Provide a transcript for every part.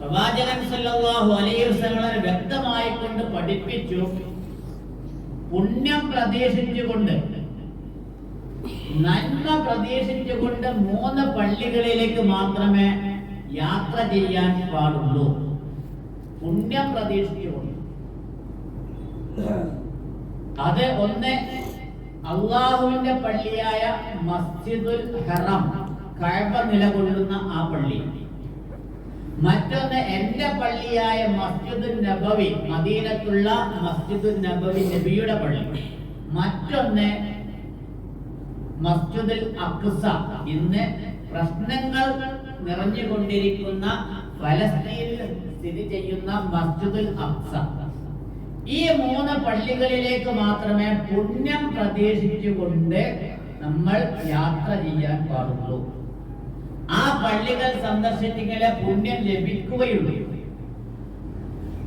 പ്രവാചകൻ സല്ലല്ലാഹു അലൈഹി വസല്ലം വ്യക്തമായി കൊണ്ട് പഠിപ്പിച്ചു. പുണ്യം പ്രതീക്ഷിച്ചുകൊണ്ട് നന്മ പ്രതീക്ഷിച്ചുകൊണ്ട് മൂന്ന് പള്ളികളിലേക്ക് മാത്രമേ യാത്ര ചെയ്യാൻ പാടുള്ളൂ. പുണ്യം പ്രതീക്ഷിച്ചുകൊണ്ട്. അത് ഒന്ന് അള്ളാഹുവിന്റെ പള്ളിയായ മസ്ജിദുൽ ഹറം കഴപ്പ നിലകൊള്ളുന്ന ആ പള്ളി. മറ്റൊന്ന് എന്റെ പള്ളിയായ മസ്ജിദ് നബവി മദീനത്തുള്ള മസ്ജിദ് നബവി നബിയുടെ പള്ളി. മറ്റൊന്ന് മസ്ജിദുൽ അക്സ ഇന്ന് പ്രശ്നങ്ങൾ നിറഞ്ഞുകൊണ്ടിരിക്കുന്ന ഫലസ്തീനിൽ സ്ഥിതി ചെയ്യുന്ന മസ്ജിദുൽ അക്സ. ഈ മൂന്ന് പള്ളികളിലേക്ക് മാത്രമേ പുണ്യം പ്രതീക്ഷിച്ചുകൊണ്ട് നമ്മൾ യാത്ര ചെയ്യാൻ പാടുള്ളൂ. പള്ളികൾ സന്ദർശിച്ചെങ്കിലേ പുണ്യം ലഭിക്കുകയുള്ളൂ.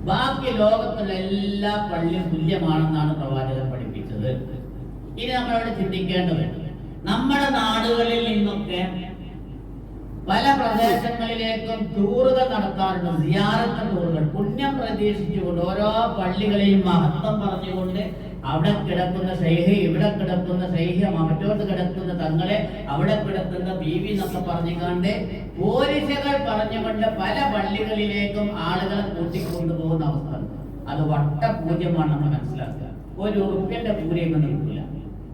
ബാക്കി ലോകത്തുള്ള എല്ലാ പള്ളിയും തുല്യമാണെന്നാണ് പ്രവാചകൻ പഠിപ്പിച്ചത്. ഇനി നമ്മളവിടെ ചിന്തിക്കേണ്ടത് നമ്മുടെ നാടുകളിൽ നിന്നൊക്കെ പല പ്രദേശങ്ങളിലേക്കും ടൂറുകൾ നടത്താറുണ്ട് സിയാറത്ത് ടൂറുകൾ പുണ്യം പ്രതീക്ഷിച്ചുകൊണ്ട് ഓരോ പള്ളികളെയും മഹത്വം പറഞ്ഞുകൊണ്ട് അവിടെ കിടക്കുന്ന ശൈഹി ഇവിടെ കിടക്കുന്ന ശൈഹി മറ്റോട്ട് കിടക്കുന്ന തങ്ങളെ അവിടെ കിടക്കുന്ന ബീവി എന്നൊക്കെ പറഞ്ഞുകൊണ്ട് പോലീസുകൾ പറഞ്ഞുകൊണ്ട് പല പള്ളികളിലേക്കും ആളുകളെ കൂട്ടിക്കൊണ്ടുപോകുന്ന അവസ്ഥ അത് വട്ട പൂജ്യമാണ് നമ്മൾ മനസ്സിലാക്കുക. ഒരു ഉറുപ്പ്യന്റെ പൂരയും നിൽക്കില്ല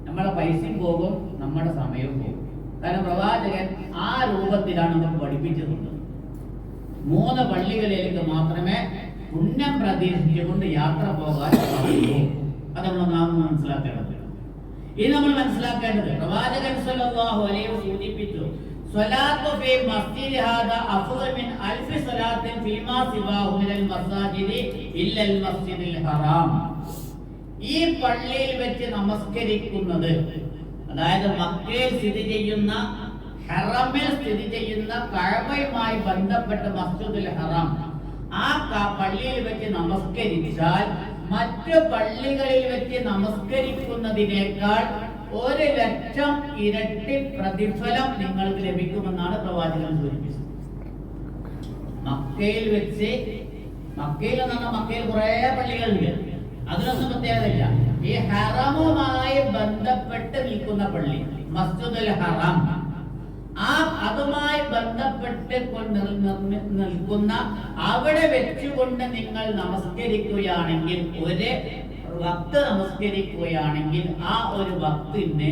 നമ്മളെ പൈസയും പോകും നമ്മുടെ സമയവും പോകും. കാരണം പ്രവാചകൻ ആ രൂപത്തിലാണ് നമ്മൾ പഠിപ്പിച്ചിട്ടുള്ളത് മൂന്ന് പള്ളികളിലേക്ക് മാത്രമേ പുണ്യം പ്രതീക്ഷിച്ചുകൊണ്ട് യാത്ര പോകാൻ പാടുള്ളൂ അത് നമ്മൾ നാം മനസ്സിലാക്കേണ്ടത് ഇനി നമ്മൾ മനസ്സിലാക്കേണ്ടത് പ്രവാചകൻ സല്ലല്ലാഹു അലൈഹി സൂചിപ്പിച്ചു സ്വലാത്തു ഫീ മസ്ജിദി ഹാദ അഫ്ദൽ മിൻ അൽഫി സ്വലാത്തിൻ ഫീമാ സിവാഹു മിനൽ മസാജിദി ഇല്ലൽ മസ്ജിദിൽ ഹറാം. ഈ പള്ളിയിൽ വെച്ച് നമസ്കരിക്കുന്നത് അതായത് മക്കയിൽ സ്ഥിതി ചെയ്യുന്ന ഹറമിൽ സ്ഥിതി ചെയ്യുന്ന കഴവയുമായി ബന്ധപ്പെട്ട മസ്ജിദുൽ ഹറാം ആ പള്ളിയിൽ വെച്ച് നമസ്കരിച്ചാൽ മറ്റു പള്ളികളിൽ വെച്ച് നമസ്കരിക്കുന്നതിനേക്കാൾ ഒരു ലക്ഷം ഇരട്ടി പ്രതിഫലം നിങ്ങൾക്ക് ലഭിക്കുമെന്നാണ് പ്രവാചകൻ സൂചിപ്പിച്ചത്. മക്കയിൽ വെച്ച് മക്കയിൽ നിന്ന മക്കയിൽ കുറെ പള്ളികളുണ്ട്. അതിനൊന്നും പ്രത്യേകതയില്ല. ഈ ഹറമുമായി ബന്ധപ്പെട്ട് നിൽക്കുന്ന പള്ളി മസ്ജിദുൽ ഹറം. ആ അതുമായി ബന്ധപ്പെട്ട് നിൽക്കുന്ന അവിടെ വെച്ചുകൊണ്ട് നിങ്ങൾ നമസ്കരിക്കുകയാണെങ്കിൽ ഒരു ഭക്ത് നമസ്കരിക്കുകയാണെങ്കിൽ ആ ഒരു ഭക്തിന്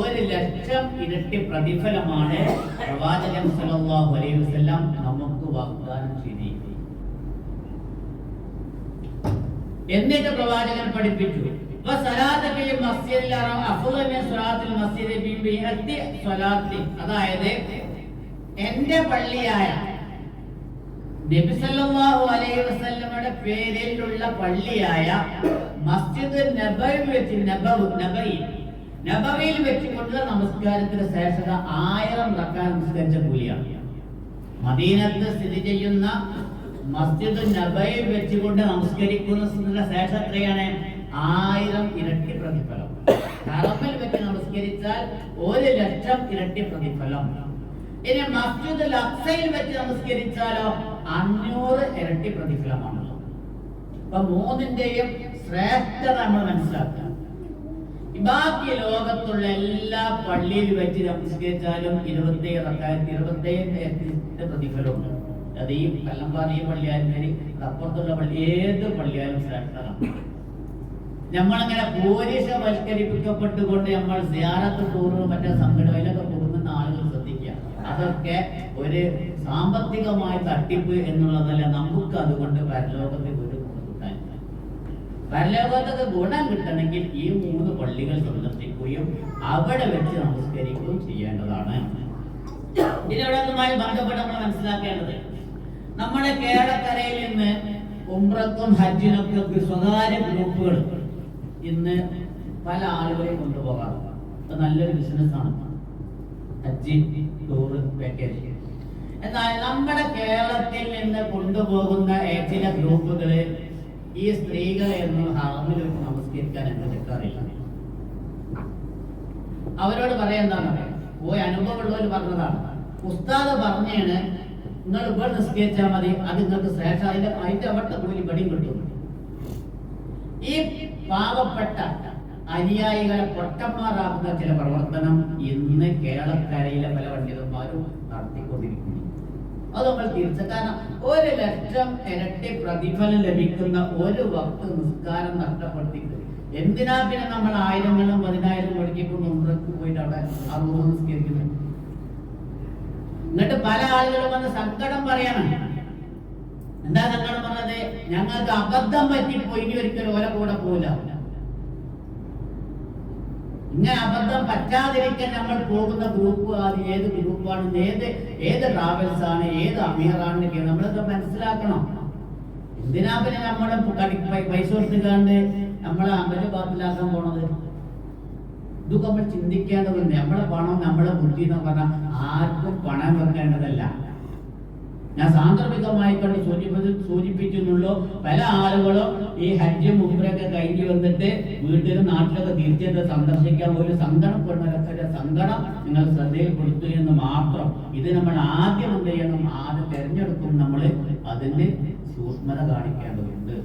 ഒരു ലക്ഷം ഇരട്ടി പ്രതിഫലമാണ് പ്രവാചകൻ സല്ലല്ലാഹു അലൈഹി വസല്ലം നമുക്ക് വാഗ്ദാനം ചെയ്തിരിക്കുന്നത്. എന്നിട്ട് പ്രവാചകൻ പഠിപ്പിച്ചു. അതായത് എന്റെ പള്ളിയായ നബിസല്ലാഹു അലൈഹി വസല്ലമയുടെ പേരിലുള്ള പള്ളിയായ മസ്ജിദ് നബവി വെച്ച് നബവ് നബവി. നബവിയിൽ വെച്ചുകൊണ്ടുള്ള നമസ്കാരത്തിന് ശേഷത ആയിരം തക്കാൻ നിസ്കരിച്ച കൂലിയാണ്. മദീനത്ത് സ്ഥിതി ചെയ്യുന്ന മസ്ജിദ് നബയിൽ വെച്ചുകൊണ്ട് നമസ്കരിക്കുന്ന ശേഷം എത്രയാണ്? ആയിരം ഇരട്ടി പ്രതിഫലം. ഹറമിൽ വെച്ച് നമസ്കരിച്ചാൽ ഒരു ലക്ഷം ഇരട്ടി പ്രതിഫലം. ഇനി മസ്ജിദ് അക്സയിൽ വെച്ച് നമസ്കരിച്ചാലോ അഞ്ഞൂറ് ഇരട്ടി പ്രതിഫലമാണല്ലോ അപ്പൊ മൂന്നിന്റെയും ശ്രേഷ്ഠത നമ്മൾ മനസ്സിലാക്കുക. ബാക്കി ലോകത്തുള്ള എല്ലാ പള്ളിയിൽ വെച്ച് നമസ്കരിച്ചാലും ഇരുപത്തി റക്കായത്ത് ഇരുപത്തേഴ് പ്രതിഫലമുണ്ട് അത് ഈ കല്ലമ്പാറ ഈ പള്ളിയായാലും ശരി അപ്പുറത്തുള്ള പള്ളി ഏത് പള്ളിയായാലും ശ്രേഷ്ഠതാണ് നമ്മളങ്ങനെ പോലീസവൽക്കരിപ്പിക്കപ്പെട്ടുകൊണ്ട് നമ്മൾ സിയാറത്ത് ടൂറ് മറ്റേ സംഘടനയിലൊക്കെ പോകുന്ന ആളുകൾ ശ്രദ്ധിക്കുക. അതൊക്കെ ഒരു സാമ്പത്തികമായ തട്ടിപ്പ് എന്നുള്ളതല്ല നമുക്ക് അതുകൊണ്ട് പരലോകത്ത് ഒരു പരലോകത്തൊക്കെ ഗുണം കിട്ടണമെങ്കിൽ ഈ മൂന്ന് പള്ളികൾ സന്ദർശിക്കുകയും അവിടെ വെച്ച് നമസ്കരിക്കുകയും ചെയ്യേണ്ടതാണ്. ഇതിനോടൊന്നുമായി ബന്ധപ്പെട്ട് നമ്മൾ മനസ്സിലാക്കേണ്ടത് നമ്മുടെ കേരളക്കരയിൽ നിന്ന് ഉംറക്കും ഹജ്ജിനൊക്കെ സ്വകാര്യ ഗ്രൂപ്പുകൾ ഇന്ന് പല ആളുകളെയും കൊണ്ടുപോകാറുണ്ട് അത് നല്ലൊരു ബിസിനസ്സാണ് ഹജ്ജി ടൂർ പാക്കേജ് എന്നാൽ നമ്മുടെ കേരളത്തിൽ നിന്ന് കൊണ്ടുപോകുന്ന ചില ഗ്രൂപ്പുകൾ ഈ സ്ത്രീകളെ ഒന്നും ഹറമിൽ നമസ്കരിക്കാൻ അനുവദിക്കാറില്ല അവരോട് പറയാൻ എന്താണ് പോയി അനുഭവമുള്ളവർ പറഞ്ഞതാണ്. ഉസ്താദ് പറഞ്ഞാണ് നിങ്ങൾ ഇവിടെ നിസ്കരിച്ചാൽ മതി അത് നിങ്ങൾക്ക് ശ്രേഷ്ഠ അതിന്റെ അതിന്റെ അവട്ട കൂലി പടിയും കിട്ടും. ഈ പാവപ്പെട്ട അനുയായികളെ പൊട്ടന്മാറാക്കുന്ന ചില പ്രവർത്തനം ഇന്ന് കേരളക്കരയിലെ പല പണ്ഡിതന്മാരും നടത്തിക്കൊണ്ടിരിക്കുന്നു. അത് നമ്മൾ തിരിച്ച കാരണം ഒരു ലക്ഷം ഇരട്ടി പ്രതിഫലം ലഭിക്കുന്ന ഒരു വക്ത് നിസ്കാരം നഷ്ടപ്പെടുത്തി എന്തിനാ പിന്നെ നമ്മൾ ആയിരങ്ങളും പതിനായിരം മുടക്കിക്കൊണ്ട് ഉമ്രക്ക് പോയിട്ട് അവിടെ ആ നിസ്കരിക്കുന്നത് എന്നിട്ട് പല ആളുകളും വന്ന് സങ്കടം പറയണം. എന്താ തങ്ങൾ പറഞ്ഞത്? ഞങ്ങൾക്ക് അബദ്ധം പറ്റിപ്പോയി ഇനി ഒരിക്കലും ഓല കൂടെ പോല ഇങ്ങനെ അബദ്ധം പറ്റാതിരിക്കാൻ നമ്മൾ പോകുന്ന ഗ്രൂപ്പ് അത് ഏത് ഗ്രൂപ്പാണ് ഏത് ഏത് ട്രാവൽസ് ആണ്? ഏത് അമീറാണ് നമ്മളൊക്കെ മനസ്സിലാക്കണം. എന്തിനാ പിന്നെ പൈ- പൈസ കൊടുത്തിക്കാണ്ട് നമ്മളെ അമല ബാത്തിലാക്കാൻ പോണത്? ഇതൊക്കെ നമ്മൾ ചിന്തിക്കേണ്ടതുണ്ട്. നമ്മളെ പണം നമ്മളെ ബുദ്ധി എന്ന് പറഞ്ഞാൽ ആർക്കും പണം വെക്കേണ്ടതല്ല. ഞാൻ സാന്ദർഭികമായി കണ്ട് സൂചിപ്പിച്ചു സൂചിപ്പിക്കുന്നുള്ളൂ. പല ആളുകളും ഈ ഹജ്ജ് മുമ്പൊക്കെ കഴിഞ്ഞ് വന്നിട്ട് വീട്ടിലും നാട്ടിലൊക്കെ തിരിച്ചെത്തി സന്ദർശിക്കാൻ ഒരു സങ്കടപ്പെടുന്നവരൊക്കെ സങ്കടം നിങ്ങൾ ശ്രദ്ധയിൽപ്പെടുത്തു എന്ന് മാത്രം. ഇത് നമ്മൾ ആദ്യം എന്ത് ചെയ്യണം? ആദ്യം തിരഞ്ഞെടുക്കും നമ്മൾ അതിന് സൂക്ഷ്മത കാണിക്കേണ്ടതുണ്ട്.